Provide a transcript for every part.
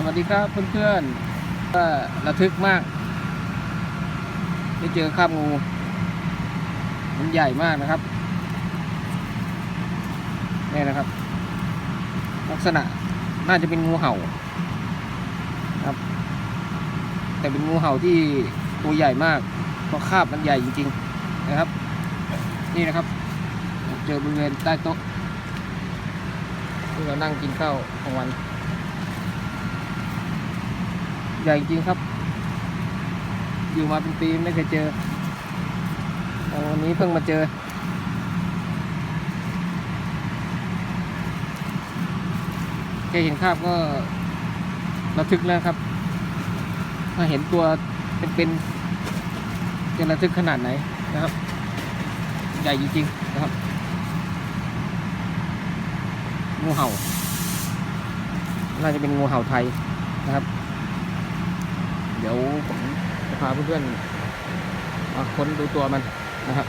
สวัสดีครับเพื่อนๆก็ระทึกมากได้เจอคราบงู มันใหญ่มากนะครับนี่นะครับ ลักษณะน่าจะเป็นงูเห่าครับ แต่เป็นงูเห่าที่ตัวใหญ่มากเพราะคราบมันใหญ่จริง ๆ นะครับ นี่นะครับ เจอบริเวณใต้โต๊ะที่เรานั่งกินข้าวของวัน ใหญ่จริงครับ อยู่มาเป็นปีไม่เคยเจอวันนี้เพิ่งมาเจอแค่เห็นภาพก็ระทึกแล้วครับถ้าเห็นตัวเป็นๆจะระทึกขนาดไหนนะครับ ใหญ่จริงๆนะครับงูเห่า น่าจะเป็นงูเห่าไทยนะครับ ดี๋ยวผมจะพาเพื่อนๆมาค้นดูตัวมันนะครับ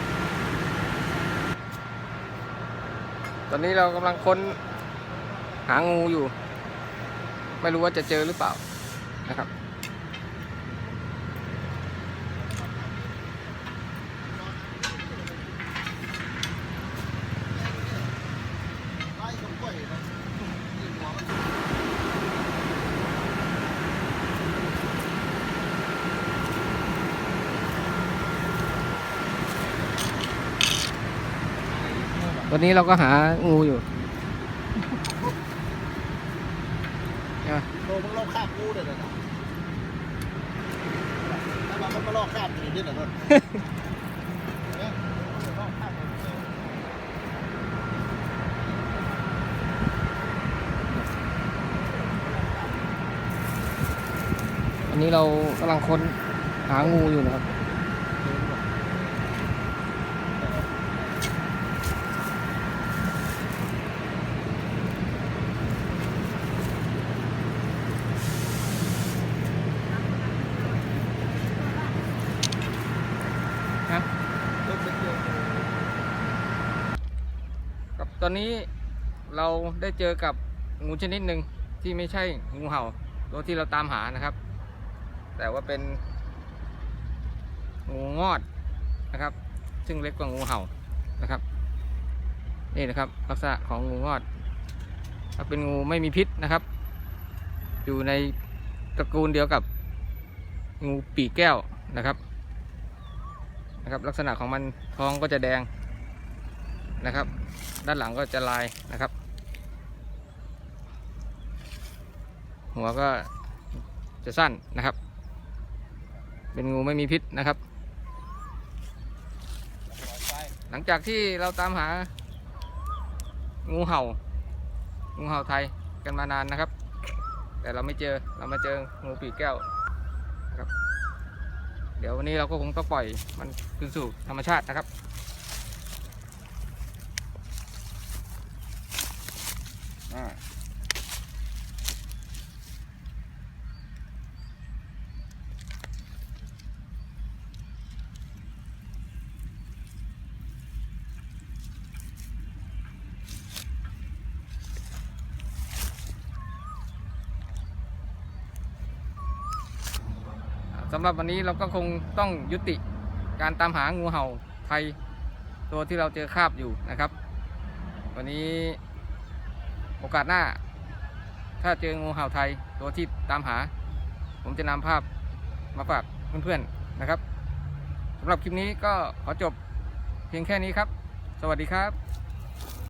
ตอนนี้เรากำลังค้นหางูอยู่ ไม่รู้ว่าจะเจอหรือเปล่านะครับ ตอนนี้เราก็หางูอยู่ใช่ไหมโลมันลอกคราบกูเด้อนะถ้ามันมันก็ลอกคราบอยู่นี่เด้อนะเนี่ยมันลอกคราบอยู่นี่อันนี้เรากำลังค้นหางูอยู่นะครับครับ ตอนนี้เราได้เจอกับงูชนิดหนึ่งที่ไม่ใช่งูเห่า ตัวที่เราตามหานะครับ แต่ว่าเป็นงูงอดนะครับ ซึ่งเล็กกว่างูเห่านะครับ นี่นะครับลักษณะของงูงอดถ้าเป็นงูไม่มีพิษนะครับ อยู่ในตระกูลเดียวกับงูปีกแก้วนะครับนะครับ ลักษณะของมันท้องก็จะแดง นะครับ ด้านหลังก็จะลายนะครับ หัวก็จะสั้นนะครับ เป็นงูไม่มีพิษนะครับ หลังจากที่เราตามหางูเห่า งูเห่าไทยกันมานานนะครับ แต่เราไม่เจอเรามาเจองูปีกแก้วนะครับ เดี๋ยววันนี้เราก็คงต้องปล่อยมันคืนสู่ธรรมชาตินะครับ สำหรับวันนี้เราก็คงต้องยุติการตามหางูเห่าไทย ตัวที่เราเจอคาบอยู่นะครับ วันนี้โอกาสหน้า ถ้าเจองูเห่าไทยตัวที่ตามหา ผมจะนำภาพมาฝากเพื่อนๆนะครับสำหรับคลิปนี้ก็ขอจบเพียงแค่นี้ครับ สวัสดีครับ